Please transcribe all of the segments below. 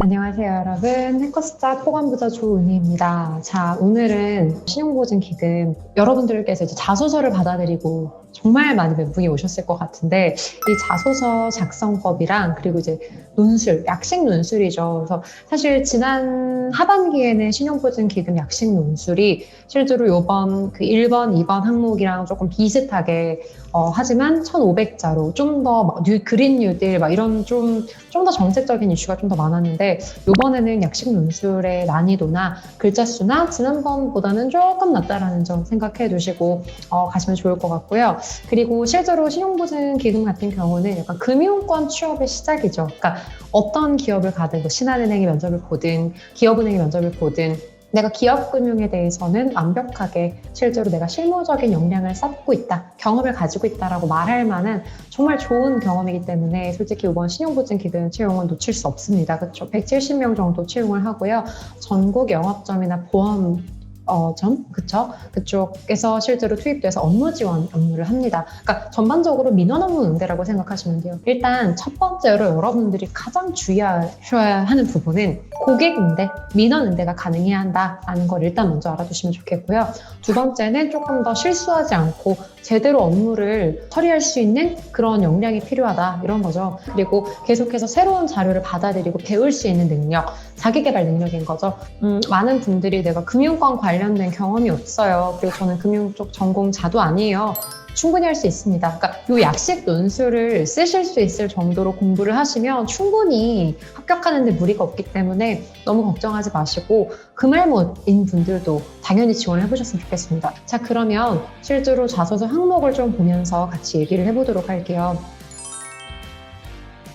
안녕하세요, 여러분. 해커스타 토관부자 조은희입니다. 자, 오늘은 신용보증기금 여러분들께서 이제 자소서를 받아들이고 정말 많은 멘붕이 오셨을 것 같은데 이 자소서 작성법이랑 그리고 이제 논술, 약식 논술이죠. 그래서 사실 지난 하반기에는 신용보증기금 약식 논술이 실제로 요번 그 1번, 2번 항목이랑 조금 비슷하게 어, 하지만 1,500자로 좀 더 그린 뉴딜 막 이런 좀 좀 더 정책적인 이슈가 좀 더 많았는데 이번에는 약식 논술의 난이도나 글자 수나 지난번보다는 조금 낮다라는 점 생각해 두시고 어, 가시면 좋을 것 같고요. 그리고 실제로 신용보증 기금 같은 경우는 약간 금융권 취업의 시작이죠. 그러니까 어떤 기업을 가든 뭐 신한은행의 면접을 보든 기업은행의 면접을 보든 내가 기업금융에 대해서는 완벽하게 실제로 내가 실무적인 역량을 쌓고 있다, 경험을 가지고 있다라고 말할 만한 정말 좋은 경험이기 때문에 솔직히 이번 신용보증 기금 채용은 놓칠 수 없습니다. 그렇죠? 170명 정도 채용을 하고요. 전국 영업점이나 보험 어, 점, 그쵸? 그쪽에서 실제로 투입돼서 업무 지원 업무를 합니다. 그러니까 전반적으로 민원 업무 응대라고 생각하시면 돼요. 일단 첫 번째로 여러분들이 가장 주의하셔야 하는 부분은 고객 응대, 민원 응대가 가능해야 한다라는 걸 일단 먼저 알아두시면 좋겠고요. 두 번째는 조금 더 실수하지 않고 제대로 업무를 처리할 수 있는 그런 역량이 필요하다 이런 거죠. 그리고 계속해서 새로운 자료를 받아들이고 배울 수 있는 능력, 자기 개발 능력인 거죠. 음, 많은 분들이 내가 금융권 관련된 경험이 없어요. 그리고 저는 금융 쪽 전공자도 아니에요. 충분히 할 수 있습니다. 그러니까 이 약식 논술을 쓰실 수 있을 정도로 공부를 하시면 충분히 합격하는데 무리가 없기 때문에 너무 걱정하지 마시고 금알못인 분들도 당연히 지원을 해보셨으면 좋겠습니다. 자 그러면 실제로 자소서 항목을 좀 보면서 같이 얘기를 해보도록 할게요.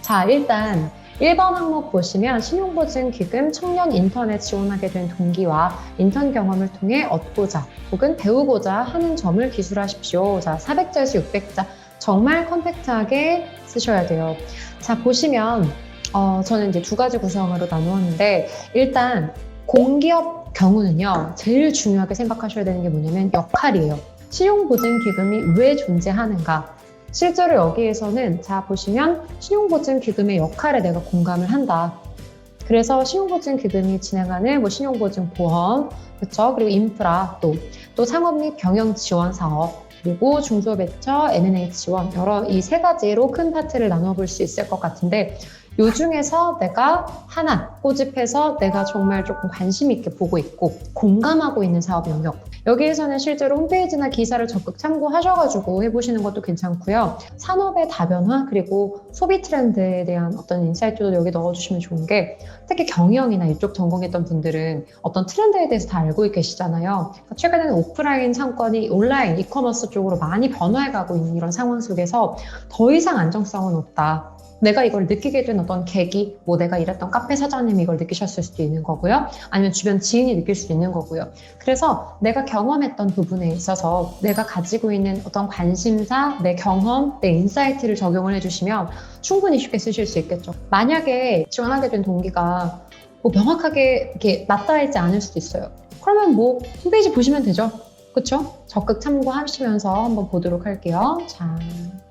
자 일단 1번 항목 보시면 신용보증 기금 청년 인턴에 지원하게 된 동기와 인턴 경험을 통해 얻고자 혹은 배우고자 하는 점을 기술하십시오. 자, 400자에서 600자. 정말 컴팩트하게 쓰셔야 돼요. 자, 보시면, 어, 저는 이제 두 가지 구성으로 나누었는데, 일단, 공기업 경우는요, 제일 중요하게 생각하셔야 되는 게 뭐냐면 역할이에요. 신용보증기금이 왜 존재하는가? 실제로 여기에서는 자 보시면 신용보증 기금의 역할에 내가 공감을 한다. 그래서 신용보증 기금이 진행하는 뭐 신용보증 보험, 그렇죠? 그리고 인프라 또 또 상업 및 경영 지원 사업 그리고 중소벤처 M&A 지원 여러 이 세 가지로 큰 파트를 나눠 볼 수 있을 것 같은데 요 중에서 내가 하나 꼬집해서 내가 정말 조금 관심 있게 보고 있고 공감하고 있는 사업 영역 여기에서는 실제로 홈페이지나 기사를 적극 참고하셔가지고 해보시는 것도 괜찮고요. 산업의 다변화 그리고 소비 트렌드에 대한 어떤 인사이트도 여기 넣어주시면 좋은 게 특히 경영이나 이쪽 전공했던 분들은 어떤 트렌드에 대해서 다 알고 계시잖아요. 그러니까 최근에는 오프라인 상권이 온라인 이커머스 쪽으로 많이 변화해가고 있는 이런 상황 속에서 더 이상 안정성은 없다. 내가 이걸 느끼게 된 어떤 계기, 뭐 내가 일했던 카페 사장님이 이걸 느끼셨을 수도 있는 거고요. 아니면 주변 지인이 느낄 수도 있는 거고요. 그래서 내가 경험했던 부분에 있어서 내가 가지고 있는 어떤 관심사, 내 경험, 내 인사이트를 적용을 해주시면 충분히 쉽게 쓰실 수 있겠죠. 만약에 지원하게 된 동기가 뭐 명확하게 이렇게 맞닿아 있지 않을 수도 있어요. 그러면 뭐 홈페이지 보시면 되죠. 그렇죠? 적극 참고하시면서 한번 보도록 할게요. 자,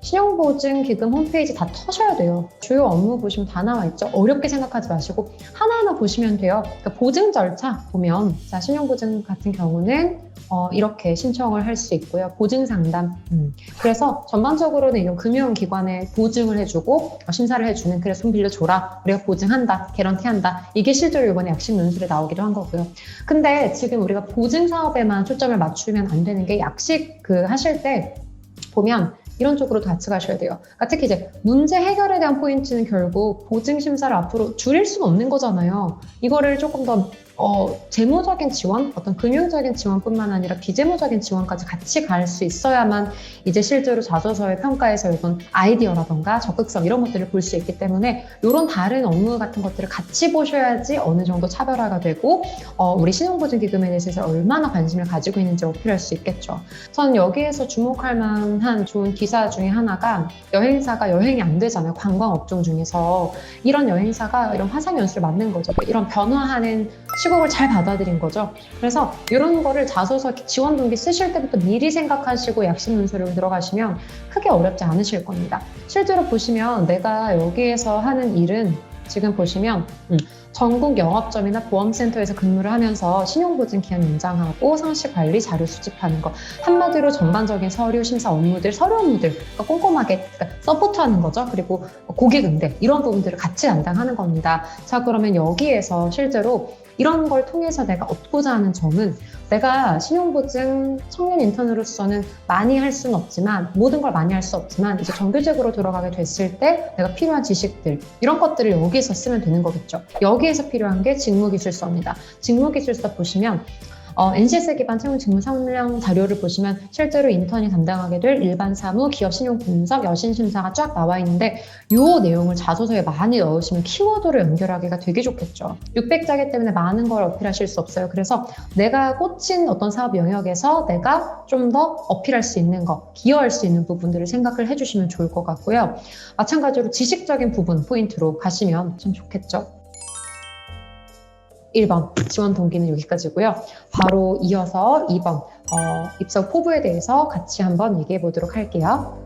신용보증 기금 홈페이지 다 터셔야 돼요. 주요 업무 보시면 다 나와 있죠. 어렵게 생각하지 마시고 하나하나 보시면 돼요. 그러니까 보증 절차 보면 자 신용보증 같은 경우는 어, 이렇게 신청을 할 수 있고요. 보증 상담. 음. 그래서 전반적으로는 이런 금융기관에 보증을 해주고 어, 심사를 해주는 그래서 손 빌려줘라. 우리가 보증한다. 개런티한다. 이게 실제로 이번에 약식 논술에 나오기도 한 거고요. 근데 지금 우리가 보증 사업에만 초점을 맞추면 안 되는 게 약식 그 하실 때 보면 이런 쪽으로 같이 가셔야 돼요. 그러니까 특히 이제 문제 해결에 대한 포인트는 결국 보증 심사를 앞으로 줄일 수는 없는 거잖아요. 이거를 조금 더 어, 재무적인 지원, 어떤 금융적인 지원뿐만 아니라 비재무적인 지원까지 같이 갈 수 있어야만 이제 실제로 자소서의 평가에서 이건 아이디어라던가 적극성 이런 것들을 볼 수 있기 때문에 이런 다른 업무 같은 것들을 같이 보셔야지 어느 정도 차별화가 되고 어, 우리 신용보증기금에 대해서 얼마나 관심을 가지고 있는지 어필할 수 있겠죠. 저는 여기에서 주목할 만한 좋은 기사 중에 하나가 여행사가 여행이 안 되잖아요. 관광 업종 중에서 이런 여행사가 이런 화상 연수를 만든 거죠. 이런 변화하는 시국을 잘 받아들인 거죠. 그래서 이런 거를 자소서 지원 동기 쓰실 때부터 미리 생각하시고 약식 문서를 들어가시면 크게 어렵지 않으실 겁니다. 실제로 보시면 내가 여기에서 하는 일은 지금 보시면 음, 전국 영업점이나 보험센터에서 근무를 하면서 신용보증 기한 연장하고 상시 관리 자료 수집하는 거 한마디로 전반적인 서류 심사 업무들 서류 업무들 그러니까 꼼꼼하게 그러니까 서포트하는 거죠 그리고 고객 응대 이런 부분들을 같이 담당하는 겁니다 자 그러면 여기에서 실제로 이런 걸 통해서 내가 얻고자 하는 점은 내가 신용보증 청년 인턴으로서는 많이 할 수는 없지만 모든 걸 많이 할 수 없지만 이제 정규직으로 들어가게 됐을 때 내가 필요한 지식들 이런 것들을 여기서 쓰면 되는 거겠죠. 여기 에서 필요한 게 직무기술서입니다. 직무기술서 보시면 어, NCS 기반 채용 직무 상명 자료를 보시면 실제로 인턴이 담당하게 될 일반 사무, 기업 신용 분석, 여신 심사가 쫙 나와 있는데 이 내용을 자소서에 많이 넣으시면 키워드로 연결하기가 되게 좋겠죠. 600자기 때문에 많은 걸 어필하실 수 없어요. 그래서 내가 꽂힌 어떤 사업 영역에서 내가 좀 더 어필할 수 있는 거, 기여할 수 있는 부분들을 생각을 해주시면 좋을 것 같고요. 마찬가지로 지식적인 부분 포인트로 가시면 참 좋겠죠. 1번 지원 동기는 여기까지고요. 바로 이어서 2번 어, 입사 포부에 대해서 같이 한번 얘기해 보도록 할게요.